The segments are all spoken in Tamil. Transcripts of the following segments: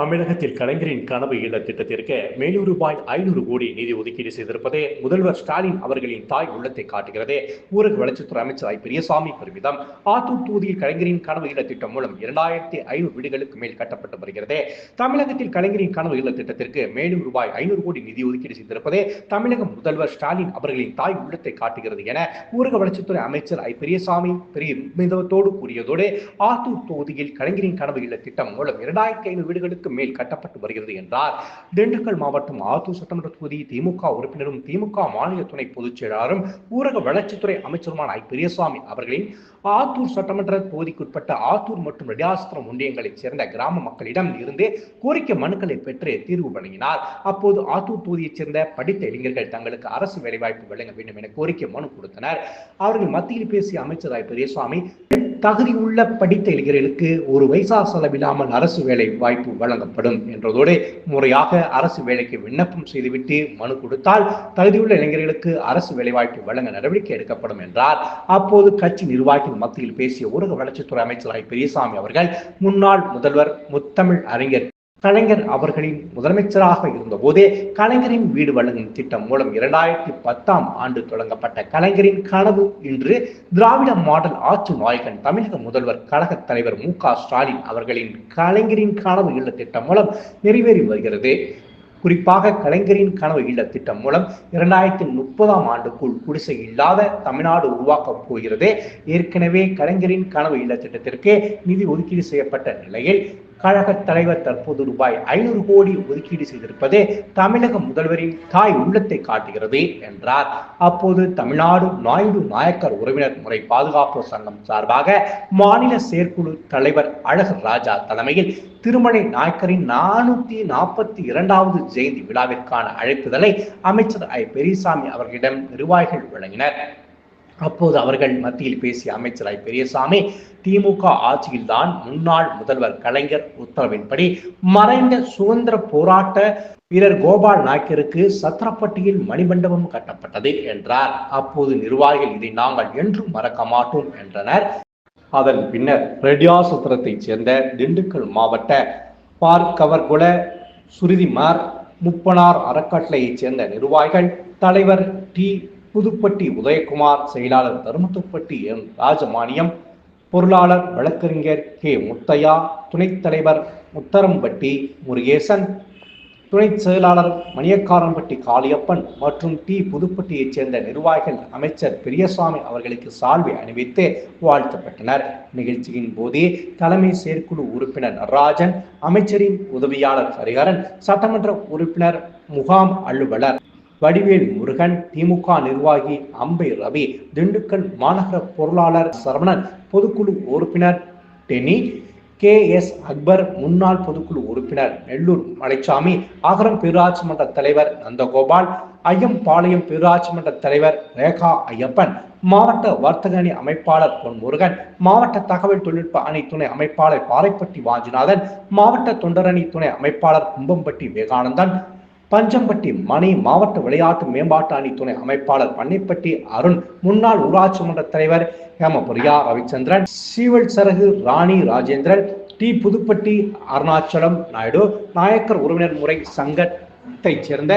தமிழகத்தில் கலைஞரின் கனவு இல்ல திட்டத்திற்கு மேலும் ரூபாய் ஐநூறு கோடி நிதி ஒதுக்கீடு செய்திருப்பதே முதல்வர் ஸ்டாலின் அவர்களின் தாய் உள்ளத்தை காட்டுகிறது. ஊரக வளர்ச்சித்துறை அமைச்சர் ஐ. பெரியசாமி பெருமிதம். ஆத்தூர் தொகுதியில் கலைஞரின் கனவு இல்ல திட்டம் மூலம் இரண்டாயிரத்தி ஐநூறு வீடுகளுக்கு மேல் கட்டப்பட்டு வருகிறது. தமிழகத்தில் கலைஞரின் கனவு இல்ல திட்டத்திற்கு மேலும் ரூபாய் ஐநூறு கோடி நிதி ஒதுக்கீடு செய்திருப்பதே தமிழக முதல்வர் ஸ்டாலின் அவர்களின் தாய் உள்ளத்தை காட்டுகிறது என ஊரக வளர்ச்சித்துறை அமைச்சர் ஐ. பெரியசாமி பெருமிதத்தோடு கூறியதோடு ஆத்தூர் தொகுதியில் கலைஞரின் கனவு இல்ல திட்டம் மூலம் இரண்டாயிரத்தி ஐநூறு வீடுகளுக்கு மேல் கட்டப்பட்டு வருகிறது என்றார். திண்டுக்கல் மாவட்டம் ஆத்தூர் சட்டமன்ற தொகுதி திமுக உறுப்பினரும் திமுக மாநில துணை பொதுச் செயலாளரும் ஊரக வளர்ச்சித்துறை அமைச்சருமான ஐ. பெரியசாமி அவர்களின் ஆத்தூர் சட்டமன்ற தொகுதிக்குட்பட்ட ஆத்தூர் மற்றும் ரெடியாஸ்திரம் ஒன்றியங்களைச் சேர்ந்த கிராம மக்களிடம் இருந்து கோரிக்கை மனுக்களை பெற்று தீர்வு வழங்கினார். அப்போது ஆத்தூர் தொகுதியைச் சேர்ந்த படித்த இளைஞர்கள் தங்களுக்கு அரசு வேலைவாய்ப்பு வழங்க வேண்டும் என கோரிக்கை மனு கொடுத்தனர். அவர்கள் மத்தியில் பேசிய அமைச்சர் ஐ. பெரியசாமி தகுதி உள்ள படித்த இளைஞர்களுக்கு ஒரு வைசா செலவில்லாமல் அரசு வேலை வாய்ப்பு வழங்கப்படும் என்றதோடு முறையாக அரசு வேலைக்கு விண்ணப்பம் செய்துவிட்டு மனு கொடுத்தால் தகுதியுள்ள இளைஞர்களுக்கு அரசு வேலைவாய்ப்பு வழங்க நடவடிக்கை எடுக்கப்படும் என்றார். அப்போது கட்சி நிர்வாகிகள் மத்தியில் பேசிய ஊரக வளர்ச்சித்துறை அமைச்சர் பெரியசாமி அவர்கள் முன்னாள் முதல்வர் முத்தமிழ் அறிஞர் கலைஞர் அவர்களின் முதலமைச்சராக இருந்தபோதே கலைஞரின் வீடு வழங்கும் திட்டம் மூலம் இரண்டாயிரத்தி பத்தாம் ஆண்டு தொடங்கப்பட்ட கலைஞரின் கனவு இன்று திராவிட மாடல் ஆட்சி நாயகன் தமிழக முதல்வர் கழக தலைவர் மு க ஸ்டாலின் அவர்களின் கலைஞரின் கனவு இல்ல திட்டம் மூலம் நிறைவேறி வருகிறது. குறிப்பாக கலைஞரின் கனவு இல்ல திட்டம் மூலம் இரண்டாயிரத்தி முப்பதாம் ஆண்டுக்குள் குடிசை இல்லாத தமிழ்நாடு உருவாக்கப் போகிறது. ஏற்கனவே கலைஞரின் கனவு இல்ல திட்டத்திற்கு நிதி ஒதுக்கீடு செய்யப்பட்ட நிலையில் கழக தலைவர் தற்போது ரூபாய் ஐநூறு கோடி ஒதுக்கீடு செய்திருப்பது தமிழக முதல்வரின் தாய் உள்ளத்தை காட்டுகிறது என்றார். அப்போது தமிழ்நாடு நாயுடு நாயக்கர் உறவினர் முறை பாதுகாப்பு சங்கம் சார்பாக மாநில செயற்குழு தலைவர் அழகர் ராஜா தலைமையில் திருமலை நாயக்கரின் நானூத்தி நாற்பத்தி இரண்டாவது ஜெயந்தி விழாவிற்கான அழைப்புதலை அமைச்சர் ஐ பெரியசாமி அவர்களிடம் நிர்வாகிகள் வழங்கினர். அப்போது அவர்கள் மத்தியில் பேசிய அமைச்சராய் பெரியசாமி திமுக ஆட்சியில்தான் முன்னாள் முதல்வர் கலைஞர் உத்தரவின்படி மறைந்த சுதந்திர போராட்ட வீரர் கோபால் நாயக்கருக்கு சத்திரப்பட்டியில் மணிமண்டபம் கட்டப்பட்டது என்றார். அப்போது நிர்வாகிகள் இதை நாங்கள் என்றும் மறக்க மாட்டோம் என்றனர். அதன் பின்னர் ரெடியாசத்திரத்தைச் சேர்ந்த திண்டுக்கல் மாவட்ட பார்க்கவர்குல சுருதிமார் முப்பனார் அறக்கட்டளையைச் சேர்ந்த நிர்வாகிகள் தலைவர் டி. புதுப்பட்டி உதயகுமார் செயலாளர் தருமத்துப்பட்டி என் ராஜமானியம் பொருளாளர் வழக்கறிஞர் கே. முத்தையா துணைத் தலைவர் முத்தரம்பட்டி முருகேசன் துணை செயலாளர் மணியக்காரன்பட்டி காளியப்பன் மற்றும் டி. புதுப்பட்டியைச் சேர்ந்த நிர்வாகிகள் அமைச்சர் பெரியசாமி அவர்களுக்கு சால்வை அணிவித்து வாழ்த்தப்பட்டனர். நிகழ்ச்சியின் போதே தலைமை செயற்குழு உறுப்பினர் நடராஜன் அமைச்சரின் உதவியாளர் ஹரிஹரன் சட்டமன்ற உறுப்பினர் முகாம் அலுவலர் வடிவேல் முருகன் திமுக நிர்வாகி அம்பை ரவி திண்டுக்கல் மாநகர பொருளாளர் சரவணன் பொதுக்குழு உறுப்பினர் டெனி கே எஸ் அக்பர் முன்னாள் பொதுக்குழு உறுப்பினர் நெல்லூர் மலைச்சாமி அகரம் பேராட்சி மன்ற தலைவர் நந்தகோபால் ஐயம்பாளையம் பேராட்சி மன்ற தலைவர் ரேகா ஐயப்பன் மாவட்ட வர்த்தக அணி அமைப்பாளர் பொன் முருகன் மாவட்ட தகவல் தொழில்நுட்ப அணி துணை அமைப்பாளர் பாறைப்பட்டி வாஞ்சிநாதன் மாவட்ட தொண்டரணி துணை அமைப்பாளர் கும்பம்பட்டி விவேகானந்தன் பஞ்சம்பட்டி மணி மாவட்ட விளையாட்டு மேம்பாட்டு அணி துணை அமைப்பாளர் பண்ணைப்பட்டி அருண் முன்னாள் ஊராட்சி மன்ற தலைவர் ஹேமபுரியா ரவிச்சந்திரன் சீவல் சரகு ராணி ராஜேந்திரன் டி புதுப்பட்டி அருணாச்சலம் நாயுடு நாயக்கர் உறவினர் முறை சங்கத்தைச் சேர்ந்த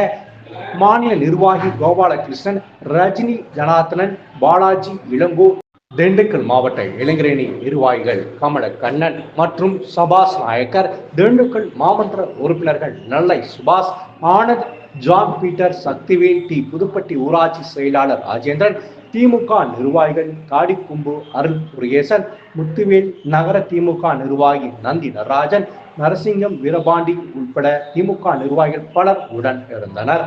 மாநில நிர்வாகி கோபாலகிருஷ்ணன் ரஜினி ஜனார்த்தனன் பாலாஜி இளங்கோ திண்டுக்கல் மாவட்ட இளைஞரணி நிர்வாகிகள் கமல கண்ணன் மற்றும் சபாஸ் நாயக்கர் திண்டுக்கல் மாவட்ட உறுப்பினர்கள் Nallai Subash Anand John Peter Sakthivel T Pudupatti ஊராட்சி செயலாளர் ராஜேந்திரன் திமுக நிர்வாகிகள் காடிக்கும்பு அருள் முருகேசன் முத்துவேல் நகர திமுக நிர்வாகி நந்தி நடராஜன் நரசிங்கம் வீரபாண்டி உட்பட திமுக நிர்வாகிகள் பலர் உடன் இருந்தனர்.